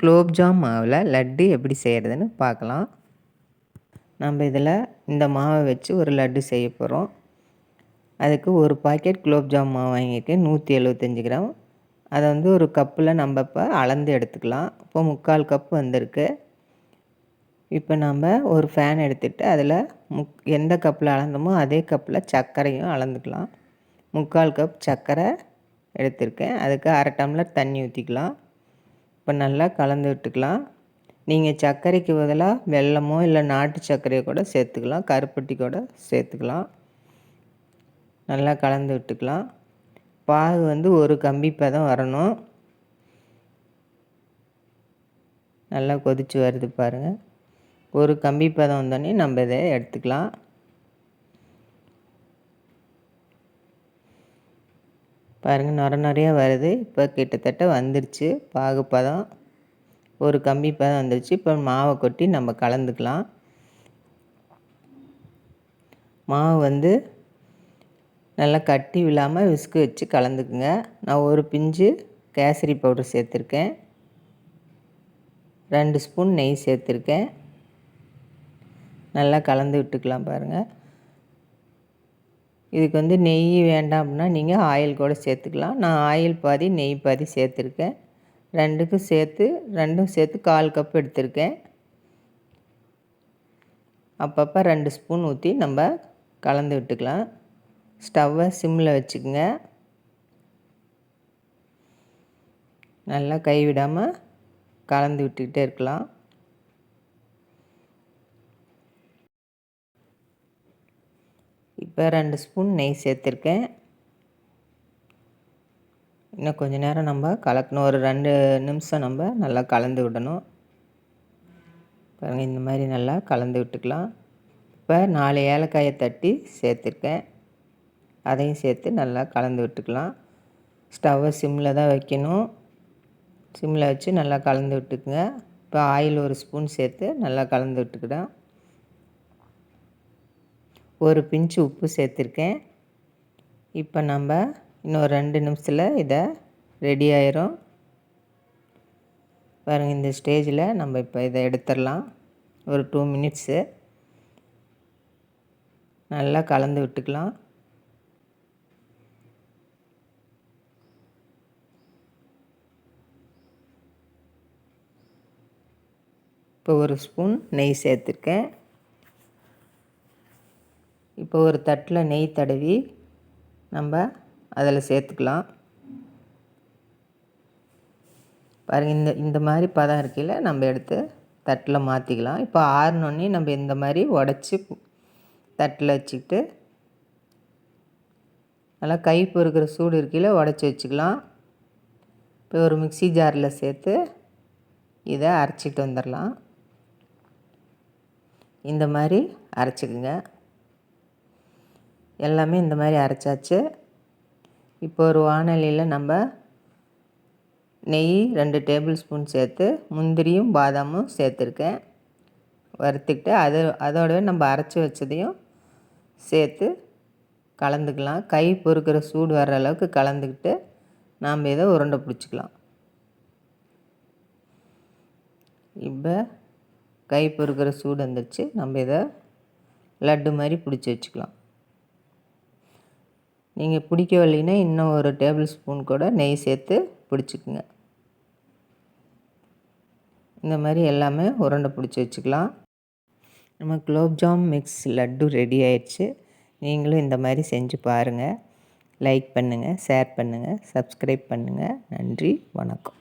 குலோப்ஜாம் மாவில் லட்டு எப்படி செய்கிறதுன்னு பார்க்கலாம். நம்ம இதில் இந்த மாவை வச்சு ஒரு லட்டு செய்ய போகிறோம் அதுக்கு ஒரு பாக்கெட் குலோப்ஜாம் மாவு வாங்கியிருக்கேன் நூற்றி எழுபத்தஞ்சி கிராம். அதை வந்து ஒரு கப்பில் நம்ம இப்போ அளந்து எடுத்துக்கலாம். இப்போ முக்கால் கப் வந்திருக்கு. இப்போ நம்ம ஒரு ஃபேன் எடுத்துகிட்டு அதில் முக் எந்த கப்பில் அளந்தோமோ அதே கப்பில் சர்க்கரையும் அளந்துக்கலாம். முக்கால் கப் சர்க்கரை எடுத்திருக்கேன். அதுக்கு அரை டம்ளர் தண்ணி ஊற்றிக்கலாம் இப்போ நல்லா கலந்து விட்டுக்கலாம். நீங்கள் சர்க்கரைக்கு பதிலாக வெல்லமோ இல்லை நாட்டு சர்க்கரையை கூட சேர்த்துக்கலாம். கருப்பட்டி கூட சேர்த்துக்கலாம். நல்லா கலந்து விட்டுக்கலாம். பாகு வந்து ஒரு கம்பி பதம் வரணும். நல்லா கொதித்து வருது பாருங்கள் ஒரு கம்பி பதம் வந்தோடனே நம்ம இதை எடுத்துக்கலாம். பாருங்கள் நொர நிறையா வருது. இப்போ கிட்டத்தட்ட வந்துடுச்சு பாகுப்பதம் ஒரு கம்பி பதம் வந்துடுச்சு இப்போ மாவை கொட்டி நம்ம கலந்துக்கலாம். மாவு வந்து நல்லா கட்டி விழாமல் விஸ்கு வச்சு கலந்துக்குங்க. நான் ஒரு பிஞ்சு கேசரி பவுடர் சேர்த்துருக்கேன். ரெண்டு ஸ்பூன் நெய் சேர்த்துருக்கேன். நல்லா கலந்து விட்டுக்கலாம் பாருங்கள் இதுக்கு வந்து நெய் வேண்டாம் அப்படின்னா நீங்கள் ஆயில் கூட சேர்த்துக்கலாம். நான் ஆயில் பாதி நெய் பாதி சேர்த்துருக்கேன். ரெண்டுக்கும் சேர்த்து ரெண்டும் சேர்த்து கால் கப் எடுத்திருக்கேன். அப்பப்போ ரெண்டு ஸ்பூன் ஊற்றி நம்ம கலந்து விட்டுக்கலாம். ஸ்டவ்வை சிம்மில் வச்சுக்கோங்க. நல்லா கைவிடாமல் கலந்து விட்டுக்கிட்டே இருக்கலாம். இப்போ ரெண்டு ஸ்பூன் நெய் சேர்த்துருக்கேன். இன்னும் கொஞ்சம் நேரம் நம்ம கலக்கணும். ஒரு ரெண்டு நிமிஷம் நம்ம நல்லா கலந்து விடணும். பாருங்கள் இந்த மாதிரி நல்லா கலந்து விட்டுக்கலாம். இப்போ நாலு ஏலக்காயை தட்டி சேர்த்துருக்கேன். அதையும் சேர்த்து நல்லா கலந்து விட்டுக்கலாம். ஸ்டவ்வை சிம்மில் தான் வைக்கணும். சிம்மில் வச்சு நல்லா கலந்து விட்டுக்குங்க. இப்போ ஆயில் ஒரு ஸ்பூன் சேர்த்து நல்லா கலந்து விட்டுக்கிட்டேன் ஒரு பிஞ்சு உப்பு சேர்த்துருக்கேன். இப்போ நம்ம இன்னும் ரெண்டு நிமிஷத்தில் இதை ரெடி ஆயிரும். பாருங்கள் இந்த ஸ்டேஜில் நம்ம இப்போ இதை எடுத்துடலாம். ஒரு டூ மினிட்ஸு நல்லா கலந்து விட்டுக்கலாம். இப்போ ஒரு ஸ்பூன் நெய் சேர்த்துருக்கேன். இப்போ ஒரு தட்டில் நெய் தடவி நம்ம அதில் சேர்த்துக்கலாம். பாருங்கள் இந்த இந்த மாதிரி பதம் இருக்கையில் நம்ம எடுத்து தட்டில் மாற்றிக்கலாம் இப்போ ஆறினோடனே நம்ம இந்த மாதிரி உடச்சி தட்டில் வச்சுக்கிட்டு நல்லா கை பொறுக்கிற சூடு இருக்கையில் உடச்சி வச்சுக்கலாம். இப்போ ஒரு மிக்சி ஜாரில் சேர்த்து இதை அரைச்சிட்டு வந்துடலாம். இந்த மாதிரி அரைச்சிக்குங்க. எல்லாமே இந்த மாதிரி அரைச்சாச்சு. இப்போ ஒரு வானொலியில் நம்ம நெய் ரெண்டு டேபிள் ஸ்பூன் சேர்த்து முந்திரியும் பாதாமும் சேர்த்துருக்கேன். வறுத்துக்கிட்டு அது அதோடவே நம்ம அரைச்சி வச்சதையும் சேர்த்து கலந்துக்கலாம். கை பொறுக்கிற சூடு வர்ற அளவுக்கு கலந்துக்கிட்டு நாம் இதை உருண்டை பிடிச்சிக்கலாம். இப்போ கை பொறுக்கிற சூடு வந்துடுச்சு நம்ம இதை லட்டு மாதிரி பிடிச்சி வச்சுக்கலாம். நீங்கள் பிடிக்கவில்லைன்னா இன்னும் ஒரு டேபிள் ஸ்பூன் கூட நெய் சேர்த்து பிடிச்சிக்குங்க. இந்த மாதிரி எல்லாமே உருண்டை பிடிச்சி வச்சுக்கலாம். நம்ம குலோப்ஜாம் மிக்ஸ் லட்டு ரெடி ஆயிடுச்சு. நீங்களும் இந்த மாதிரி செஞ்சு பாருங்கள் லைக் பண்ணுங்கள் ஷேர் பண்ணுங்கள் சப்ஸ்கிரைப் பண்ணுங்கள் நன்றி வணக்கம்.